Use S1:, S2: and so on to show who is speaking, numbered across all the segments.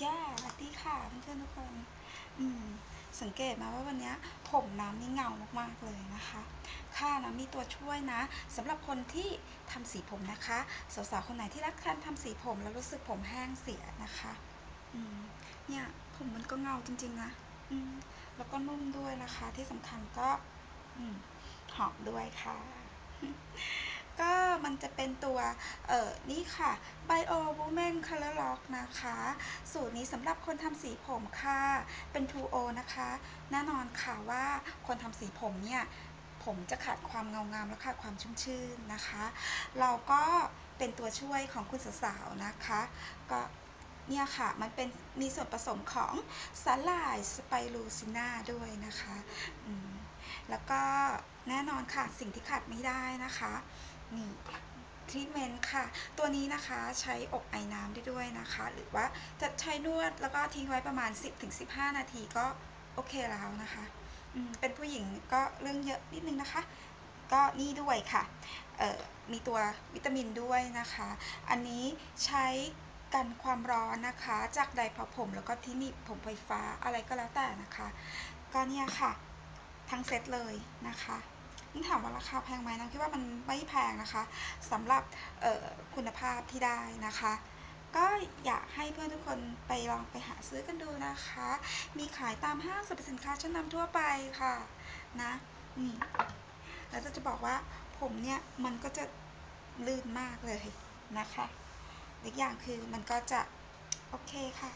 S1: แย่สวัสดีค่ะเพื่อนๆทุกคน อืม สังเกตมาว่าวันนี้ผมน้ำนี่เงามากๆเลยนะคะ ค่ะนะมีตัวช่วยนะสำหรับคนที่ทำสีผมนะคะ สาวๆคนไหนที่รักการทำสีผมแล้วรู้สึกผมแห้งเสียนะคะ อืม เนี่ยผมมันก็เงาจริงๆนะอืม แล้วก็นุ่มด้วยนะคะ ที่สำคัญก็ อืม หอมด้วยค่ะ ก็มันจะเป็นตัวเอ่อนี่ค่ะ Bio Woman Color Lock นะคะ สูตรนี้สำหรับคนทำสีผมค่ะ เป็น 2O นะคะ แน่นอนค่ะว่าคนทำสีผมเนี่ย ผมจะขาดความเงางามและขาดความชุ่มชื่นนะคะ เราก็เป็นตัวช่วยของคุณสาวๆนะคะ ก็ เนี่ยค่ะมันเป็นมีส่วนผสมของสาหร่ายสไปรูซิน่าด้วยนะคะแล้วก็แน่นอนค่ะสิ่งที่ขาดไม่ได้นะคะนี่ทรีทเมนต์ค่ะ ตัวนี้นะคะใช้อบไอ้น้ำได้ด้วยนะคะ หรือว่าจะใช้นวดแล้วก็ทิ้งไว้ประมาณ 10-15 นาทีก็โอเคแล้วนะคะเป็นผู้หญิงก็เรื่องเยอะนิดนึงนะคะ ก็นี่ด้วยค่ะมีตัววิตามินด้วยนะคะ อันนี้ใช้ กันความร้อนนะคะ จากไดร์เป่าผมแล้วก็ที่นีบผมไฟฟ้าอะไรก็แล้วแต่นะคะ ก็เนี่ยค่ะ ทั้งเซตเลยนะคะนี่ถามว่าราคาแพงไหมนะคิดว่ามันไม่แพงนะคะสำหรับคุณภาพที่ได้นะคะ ก็อยากให้เพื่อนทุกคนไปลองไปหาซื้อกันดูนะคะ มีขายตามห้างสรรพสินค้าชั้นนำทั่วไปค่ะนะนี่แล้วจะจะบอกว่าผมเนี่ยมันก็จะลื่นมากเลยนะคะ อีกอย่างคือมันก็จะโอเคค่ะ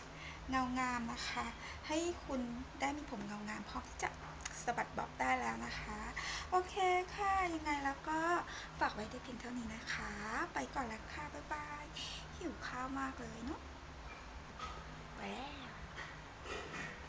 S1: เงางามนะคะ ให้คุณได้มีผมเงางามพร้อมที่จะสะบัดบ๊อบได้แล้วนะคะ โอเคค่ะ ยังไงแล้วก็ฝากไว้ได้เพียงเท่านี้นะคะ ไปก่อนแล้วค่ะ บ๊ายบาย หิวข้าวมากเลยเนาะไว้